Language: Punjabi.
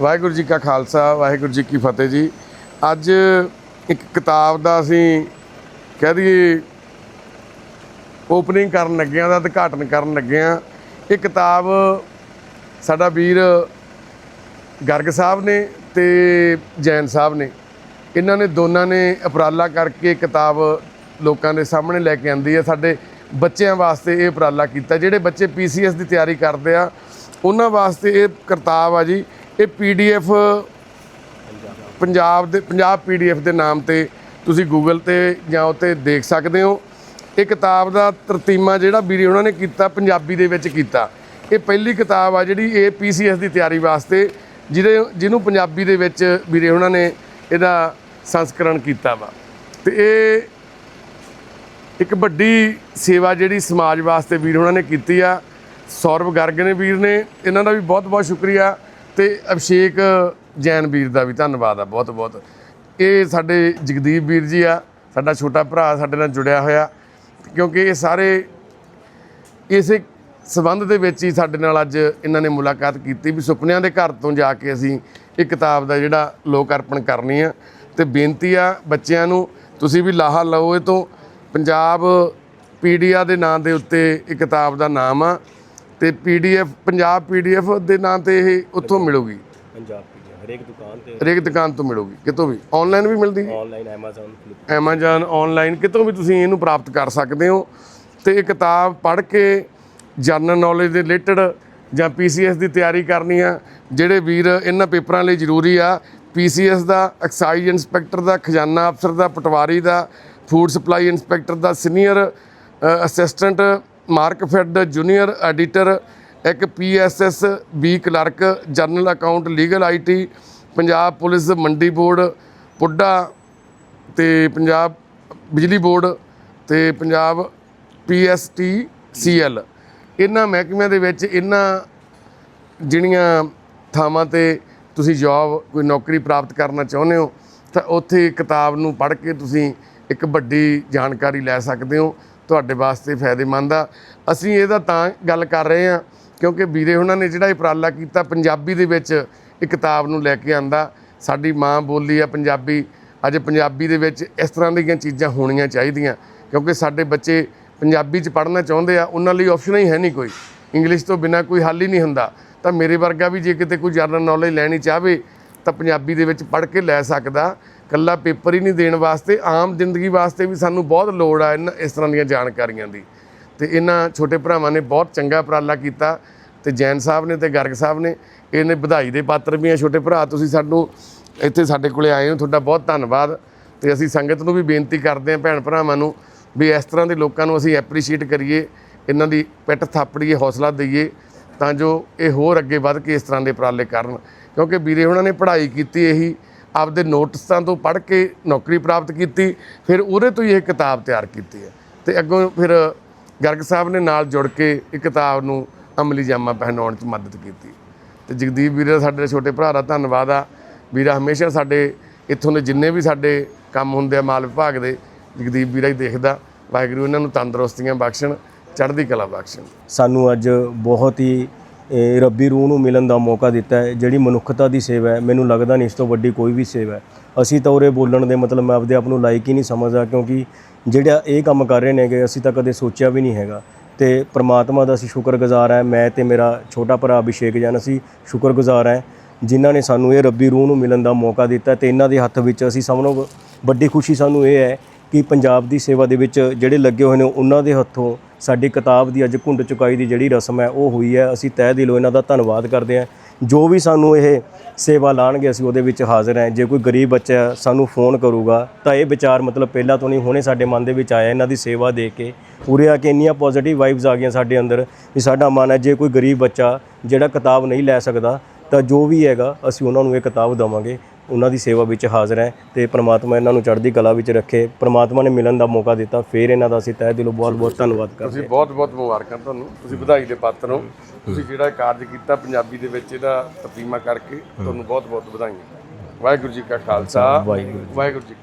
ਵਾਹਿਗੁਰੂ ਜੀ ਕਾ ਖਾਲਸਾ, ਵਾਹਿਗੁਰੂ ਜੀ ਕੀ ਫਤਿਹ ਜੀ। ਅੱਜ ਇੱਕ ਕਿਤਾਬ ਦਾ ਅਸੀਂ ਕਹਿ ਦਈਏ ਓਪਨਿੰਗ ਕਰਨ ਲੱਗੇ ਹਾਂ ਦਾ ਉਦਘਾਟਨ ਕਰਨ ਲੱਗੇ ਹਾਂ। ਇਹ ਕਿਤਾਬ ਸਾਡਾ ਵੀਰ ਗਰਗ ਸਾਹਿਬ ਨੇ ਤੇ ਜੈਨ ਸਾਹਿਬ ਨੇ। ਇਹਨਾਂ ਨੇ ਦੋਨਾਂ ਨੇ ਉਪਰਾਲਾ ਕਰਕੇ ਕਿਤਾਬ ਲੋਕਾਂ ਦੇ ਸਾਹਮਣੇ ਲੈ ਕੇ ਆਂਦੀ ਹੈ। ਸਾਡੇ ਬੱਚਿਆਂ ਵਾਸਤੇ ਇਹ ਉਪਰਾਲਾ ਕੀਤਾ। ਜਿਹੜੇ ਬੱਚੇ ਪੀਸੀਐਸ ਦੀ ਤਿਆਰੀ ਕਰਦੇ ਆ, ਉਹਨਾਂ ਵਾਸਤੇ ਇਹ ਕਿਤਾਬ ਆ ਜੀ। ਇਹ ਪੀਡੀਐਫ ਪੰਜਾਬ ਦੇ, ਪੰਜਾਬ ਪੀਡੀਐਫ ਦੇ ਨਾਮ ਤੇ ਤੁਸੀਂ ਗੂਗਲ ਤੇ ਜਾਂ ਉੱਤੇ ਦੇਖ ਸਕਦੇ ਹੋ। ਇਹ ਕਿਤਾਬ ਦਾ ਤਰਤੀਮਾ ਜਿਹੜਾ ਵੀਰੇ ਉਹਨਾਂ ਨੇ ਕੀਤਾ, ਪੰਜਾਬੀ ਦੇ ਵਿੱਚ ਕੀਤਾ। ਇਹ ਪਹਿਲੀ ਕਿਤਾਬ ਆ ਜਿਹੜੀ ਇਹ ਪੀਸੀਐਸ ਦੀ ਤਿਆਰੀ ਵਾਸਤੇ, ਜਿਹਦੇ, ਜਿਹਨੂੰ ਪੰਜਾਬੀ ਦੇ ਵਿੱਚ ਵੀਰੇ ਉਹਨਾਂ ਨੇ ਇਹਦਾ ਸੰਸਕਰਣ ਕੀਤਾ ਵਾ। ਤੇ ਇਹ ਇੱਕ ਵੱਡੀ ਸੇਵਾ ਜਿਹੜੀ ਸਮਾਜ ਵਾਸਤੇ ਵੀਰ ਉਹਨਾਂ ਨੇ ਕੀਤੀ ਆ। ਸੌਰਵ ਗਰਗ ਨੇ ਵੀਰ ਨੇ, ਇਹਨਾਂ ਦਾ ਵੀ ਬਹੁਤ ਬਹੁਤ ਸ਼ੁਕਰੀਆ। ਤੇ ਅਭਿਸ਼ੇਕ ਜੈਨ ਵੀਰ ਦਾ ਵੀ ਧੰਨਵਾਦ ਆ, ਬਹੁਤ ਬਹੁਤ। ਇਹ ਸਾਡੇ ਜਗਦੀਪ ਵੀਰ ਜੀ ਆ, ਸਾਡਾ ਛੋਟਾ ਭਰਾ ਸਾਡੇ ਨਾਲ ਜੁੜਿਆ ਹੋਇਆ, ਕਿਉਂਕਿ ਇਹ ਸਾਰੇ ਇਸੇ ਸਬੰਧ ਦੇ ਵਿੱਚ ਹੀ ਸਾਡੇ ਨਾਲ ਅੱਜ ਇਹਨਾਂ ਨੇ ਮੁਲਾਕਾਤ ਕੀਤੀ ਵੀ ਸੁਪਨਿਆਂ ਦੇ ਘਰ ਤੋਂ ਜਾ ਕੇ ਅਸੀਂ ਇਹ ਕਿਤਾਬ ਦਾ ਜਿਹੜਾ ਲੋਕ ਅਰਪਣ ਕਰਨੀ ਆ। ਤੇ ਬੇਨਤੀ ਆ ਬੱਚਿਆਂ ਨੂੰ, ਤੁਸੀਂ ਵੀ ਲਾਹਾ ਲਓ ਇਹ ਤੋਂ। ਪੰਜਾਬ ਪੀਡੀਆ ਦੇ ਨਾਂ ਦੇ ਉੱਤੇ ਇਹ ਕਿਤਾਬ ਦਾ ਨਾਮ ਆ। ਤੇ ਪੀਡੀਐਫ ਪੰਜਾਬ ਪੀਡੀਐਫ ਦੇ ਨਾਂ ਤੇ ਇਹ ਉੱਥੋਂ ਮਿਲੂਗੀ। ਪੰਜਾਬ ਹਰੇਕ ਦੁਕਾਨ ਤੇ। ਹਰੇਕ ਦੁਕਾਨ ਤੋਂ ਮਿਲੂਗੀ। ਕਿਤੋਂ ਵੀ? ਆਨਲਾਈਨ ਵੀ ਮਿਲਦੀ? ਹੈ ਆਨਲਾਈਨ Amazon ਐਮਾਜ਼ਾਨ ਆਨਲਾਈਨ ਕਿਤੋਂ ਵੀ ਤੁਸੀਂ ਇਹਨੂੰ ਪ੍ਰਾਪਤ ਕਰ ਸਕਦੇ ਹੋ। ਤੇ ਇਹ ਕਿਤਾਬ ਪੜ੍ਹ ਕੇ ਜਨਰਲ ਨੌਲੇਜ ਦੇ ਰਿਲੇਟਡ ਜਾਂ ਪੀਸੀਐਸ ਦੀ ਤਿਆਰੀ ਕਰਨੀ ਆ ਜਿਹੜੇ ਵੀਰ ਇਹਨਾਂ ਪੇਪਰਾਂ ਲਈ ਜ਼ਰੂਰੀ ਆ। ਪੀਸੀਐਸ ਦਾ ਐਕਸਾਈਜ਼ ਇਨਸਪੈਕਟਰ ਦਾ ਖਜ਼ਾਨਾ ਅਫਸਰ ਦਾ ਪਟਵਾਰੀ ਦਾ ਫੂਡ ਸਪਲਾਈ ਇਨਸਪੈਕਟਰ ਦਾ senior assistant Markfed junior editor, ਇੱਕ PSS B clerk, general account legal IT Punjab police ਮੰਡੀ ਬੋਰਡ, ਪੁੱਡਾ ਤੇ ਪੰਜਾਬ ਬਿਜਲੀ ਬੋਰਡ ਤੇ ਪੰਜਾਬ ਪੀਐਸਟੀ ਸੀਐਲ ਇਹਨਾਂ ਮਹਿਕਮਿਆਂ ਦੇ ਵਿੱਚ ਇਹਨਾਂ ਜਿਹੜੀਆਂ ਥਾਵਾਂ ਤੇ ਤੁਸੀਂ ਜੌਬ, ਕੋਈ ਨੌਕਰੀ ਪ੍ਰਾਪਤ ਕਰਨਾ ਚਾਹੁੰਦੇ ਹੋ, ਤਾਂ ਉੱਥੇ ਕਿਤਾਬ ਨੂੰ ਪੜ੍ਹ ਕੇ ਤੁਸੀਂ ਇੱਕ ਵੱਡੀ ਜਾਣਕਾਰੀ ਲੈ ਸਕਦੇ ਹੋ। ਤੁਹਾਡੇ ਵਾਸਤੇ ਫਾਇਦੇਮੰਦ ਆ। ਅਸੀਂ ਇਹਦਾ ਤਾਂ ਗੱਲ ਕਰ ਰਹੇ ਹਾਂ, ਕਿਉਂਕਿ ਵੀਰੇ ਉਹਨਾਂ ਨੇ ਜਿਹੜਾ ਇਹ ਉਪਰਾਲਾ ਕੀਤਾ, ਪੰਜਾਬੀ ਦੇ ਵਿੱਚ ਇਹ ਕਿਤਾਬ ਨੂੰ ਲੈ ਕੇ ਆਂਦਾ, ਸਾਡੀ ਮਾਂ ਬੋਲੀ ਆ ਪੰਜਾਬੀ, ਅੱਜ ਪੰਜਾਬੀ ਦੇ ਵਿੱਚ ਇਸ ਤਰ੍ਹਾਂ ਦੀਆਂ ਚੀਜ਼ਾਂ ਹੋਣੀਆਂ ਚਾਹੀਦੀਆਂ, ਕਿਉਂਕਿ ਸਾਡੇ ਬੱਚੇ ਪੰਜਾਬੀ 'ਚ ਪੜ੍ਹਨਾ ਚਾਹੁੰਦੇ ਆ, ਉਹਨਾਂ ਲਈ ਆਪਸ਼ਨ ਹੀ ਹੈ ਨਹੀਂ ਕੋਈ ਇੰਗਲਿਸ਼ ਤੋਂ ਬਿਨਾ ਕੋਈ ਹੱਲ ਹੀ ਨਹੀਂ ਹੁੰਦਾ। ਤਾਂ ਮੇਰੇ ਵਰਗਾ ਵੀ ਜੇ ਕਿਤੇ ਕੋਈ ਜਨਰਲ ਨੌਲੇਜ ਲੈਣੀ ਚਾਹਵੇ, ਤਾਂ ਪੰਜਾਬੀ ਦੇ ਵਿੱਚ ਪੜ੍ਹ ਕੇ ਲੈ ਸਕਦਾ। ਕੱਲਾ ਪੇਪਰ ਹੀ ਨਹੀਂ ਦੇਣ ਵਾਸਤੇ, ਆਮ ਜ਼ਿੰਦਗੀ ਵਾਸਤੇ ਵੀ ਸਾਨੂੰ ਬਹੁਤ ਲੋੜ ਆ ਇਹਨਾਂ ਇਸ ਤਰ੍ਹਾਂ ਦੀਆਂ ਜਾਣਕਾਰੀਆਂ ਦੀ। ਤੇ ਇਹਨਾਂ ਛੋਟੇ ਭਰਾਵਾਂ ਨੇ ਬਹੁਤ ਚੰਗਾ ਉਪਰਾਲਾ ਕੀਤਾ ਤੇ ਜੈਨ ਸਾਹਿਬ ਨੇ ਤੇ ਗਰਗ ਸਾਹਿਬ ਨੇ, ਇਹਨੇ ਵਧਾਈ ਦੇ ਪਾਤਰ ਵੀ ਆ ਛੋਟੇ ਭਰਾ, ਤੁਸੀਂ ਸਾਨੂੰ ਇੱਥੇ ਸਾਡੇ ਕੋਲੇ ਆਏ ਹੋ, ਤੁਹਾਡਾ ਬਹੁਤ ਧੰਨਵਾਦ। ਤੇ ਅਸੀਂ ਸੰਗਤ ਨੂੰ ਵੀ ਬੇਨਤੀ ਕਰਦੇ ਹਾਂ ਭੈਣ ਭਰਾਵਾਂ ਨੂੰ ਵੀ ਇਸ ਤਰ੍ਹਾਂ ਦੇ ਲੋਕਾਂ ਨੂੰ ਅਸੀਂ ਐਪਰੀਸ਼ੀਏਟ ਕਰੀਏ, ਇਹਨਾਂ ਦੀ ਪਿੱਠ ਥਾਪੜੀਏ, ਹੌਸਲਾ ਦਈਏ, ਤਾਂ ਜੋ ਇਹ ਹੋਰ ਅੱਗੇ ਵੱਧ ਕੇ ਇਸ ਤਰ੍ਹਾਂ ਦੇ ਉਪਰਾਲੇ ਕਰਨ। ਕਿਉਂਕਿ ਵੀਰੇ ਉਹਨਾਂ ਨੇ ਪੜ੍ਹਾਈ ਕੀਤੀ ਇਹੀ ਆਪਦੇ ਨੋਟਿਸਾਂ ਤੋਂ ਪੜ੍ਹ ਕੇ ਨੌਕਰੀ ਪ੍ਰਾਪਤ ਕੀਤੀ, ਫਿਰ ਉਹਦੇ ਤੋਂ ਹੀ ਇਹ ਕਿਤਾਬ ਤਿਆਰ ਕੀਤੀ ਹੈ। ਤੇ ਅੱਗੋਂ ਫਿਰ ਗਰਗ ਸਾਹਿਬ ਨੇ ਨਾਲ ਜੁੜ ਕੇ ਇਹ ਕਿਤਾਬ ਨੂੰ ਅਮਲੀ ਜਾਮਾ ਪਹਿਨਾਉਣ 'ਚ ਮਦਦ ਕੀਤੀ। ਤੇ ਜਗਦੀਪ ਵੀਰੇ ਦਾ ਸਾਡੇ ਛੋਟੇ ਭਰਾ ਦਾ ਧੰਨਵਾਦ ਆ। ਵੀਰਾ ਹਮੇਸ਼ਾ ਸਾਡੇ ਇੱਥੋਂ ਦੇ ਜਿੰਨੇ ਵੀ ਸਾਡੇ ਕੰਮ ਹੁੰਦੇ ਆ ਮਾਲ ਵਿਭਾਗ ਦੇ, ਜਗਦੀਪ ਵੀਰਾ ਹੀ ਦੇਖਦਾ। ਵਾਹਿਗੁਰੂ ਇਹਨਾਂ ਨੂੰ ਤੰਦਰੁਸਤੀਆਂ ਬਖਸ਼ਣ, ਚੜ੍ਹਦੀ ਕਲਾ ਬਖਸ਼ਣ। ਸਾਨੂੰ ਅੱਜ ਬਹੁਤ ਹੀ ਇਹ, ਰੱਬੀ ਰੂਹ ਨੂੰ ਮਿਲਣ ਦਾ ਮੌਕਾ ਦਿੱਤਾ ਹੈ ਜਿਹੜੀ ਮਨੁੱਖਤਾ ਦੀ ਸੇਵਾ ਹੈ ਮੈਨੂੰ ਲੱਗਦਾ ਨਹੀਂ ਇਸ ਤੋਂ ਵੱਡੀ ਕੋਈ ਵੀ ਸੇਵਾ ਹੈ। ਅਸੀਂ ਤਾਂ ਉਰੇ ਬੋਲਣ ਦੇ ਮਤਲਬ ਮੈਂ ਆਪਦੇ ਆਪ ਨੂੰ ਲਾਇਕ ਹੀ ਨਹੀਂ ਸਮਝਦਾ ਕਿਉਂਕਿ ਜਿਹੜਾ ਇਹ ਕੰਮ ਕਰ ਰਹੇ ਨੇਗੇ ਅਸੀਂ ਤਾਂ ਕਦੇ ਸੋਚਿਆ ਵੀ ਨਹੀਂ ਹੈਗਾ। ਤੇ ਪ੍ਰਮਾਤਮਾ ਦਾ ਅਸੀਂ ਸ਼ੁਕਰਗੁਜ਼ਾਰ ਹਾਂ ਮੈਂ ਤੇ ਮੇਰਾ ਛੋਟਾ ਭਰਾ ਅਭਿਸ਼ੇਕ ਜਨ ਅਸੀਂ ਸ਼ੁਕਰਗੁਜ਼ਾਰ ਹਾਂ ਜਿਨ੍ਹਾਂ ਨੇ ਸਾਨੂੰ ਇਹ ਰੱਬੀ ਰੂਹ ਨੂੰ ਮਿਲਣ ਦਾ ਮੌਕਾ ਦਿੱਤਾ ਤੇ ਇਹਨਾਂ ਦੇ ਹੱਥ ਵਿੱਚ ਅਸੀਂ ਸਭ ਨੂੰ ਵੱਡੀ ਖੁਸ਼ੀ ਸਾਨੂੰ ਇਹ ਹੈ ਕਿ ਪੰਜਾਬ ਦੀ ਸੇਵਾ ਦੇ ਵਿੱਚ ਜਿਹੜੇ ਲੱਗੇ ਹੋਏ ਨੇ ਉਹਨਾਂ ਦੇ ਹੱਥੋਂ ਸਾਡੀ ਕਿਤਾਬ ਦੀ ਅੱਜ ਘੁੰਡ ਚੁਕਾਈ ਦੀ ਜਿਹੜੀ ਰਸਮ ਹੈ, ਉਹ ਹੋਈ ਹੈ। ਅਸੀਂ ਤਹਿ ਦਿਲੋਂ ਇਹਨਾਂ ਦਾ ਧੰਨਵਾਦ ਕਰਦੇ ਹਾਂ। ਜੋ ਵੀ ਸਾਨੂੰ ਇਹ ਸੇਵਾ ਲਾਣਗੇ, ਅਸੀਂ ਉਹਦੇ ਵਿੱਚ ਹਾਜ਼ਰ ਹਾਂ। ਜੇ ਕੋਈ ਗਰੀਬ ਬੱਚਾ ਸਾਨੂੰ ਫੋਨ ਕਰੂਗਾ, ਤਾਂ ਇਹ ਵਿਚਾਰ ਮਤਲਬ ਪਹਿਲਾਂ ਤੋਂ ਨਹੀਂ, ਹੁਣੇ ਸਾਡੇ ਮਨ ਦੇ ਵਿੱਚ ਆਇਆ ਇਹਨਾਂ ਦੀ ਸੇਵਾ ਦੇ ਕੇ। ਉਰੇ ਆ ਕੇ ਇੰਨੀਆਂ ਪੋਜ਼ਿਟਿਵ ਵਾਈਬਸ ਆ ਗਈਆਂ ਸਾਡੇ ਅੰਦਰ ਵੀ ਸਾਡਾ ਮਨ ਹੈ, ਜੇ ਕੋਈ ਗਰੀਬ ਬੱਚਾ ਜਿਹੜਾ ਕਿਤਾਬ ਨਹੀਂ ਲੈ ਸਕਦਾ, ਤਾਂ ਜੋ ਵੀ ਹੈਗਾ, ਅਸੀਂ ਉਹਨਾਂ ਨੂੰ ਇਹ ਕਿਤਾਬ ਦੇਵਾਂਗੇ। ਉਹਨਾਂ ਦੀ ਸੇਵਾ ਵਿੱਚ ਹਾਜ਼ਰ ਹੈ ਤੇ ਪ੍ਰਮਾਤਮਾ ਇਹਨਾਂ ਨੂੰ ਚੜ੍ਹਦੀ ਕਲਾ ਵਿੱਚ ਰੱਖੇ। ਪ੍ਰਮਾਤਮਾ ਨੇ ਮਿਲਨ ਦਾ ਮੌਕਾ ਦਿੱਤਾ ਫਿਰ ਇਹਨਾਂ ਦਾ ਅਸੀਂ ਤਹਿ ਦਿਲੋਂ ਬਹੁਤ ਬਹੁਤ ਧੰਨਵਾਦ ਕਰਦੇ ਤੁਸੀਂ ਬਹੁਤ ਬਹੁਤ ਮੁਬਾਰਕਾਂ ਤੁਹਾਨੂੰ। ਤੁਸੀਂ ਵਧਾਈ ਦੇ ਪਾਤਰ ਹੋ। ਤੁਸੀਂ ਜਿਹੜਾ ਕਾਰਜ ਕੀਤਾ ਪੰਜਾਬੀ ਦੇ ਵਿੱਚ ਇਹਦਾ ਤਰਜੀਮਾ ਕਰਕੇ ਤੁਹਾਨੂੰ ਬਹੁਤ ਬਹੁਤ ਵਧਾਈਆਂ। ਵਾਹਿਗੁਰੂ ਜੀ ਕਾ ਖਾਲਸਾ। ਵਾਹਿਗੁਰੂ ਵਾਹਿਗੁਰੂ ਜੀ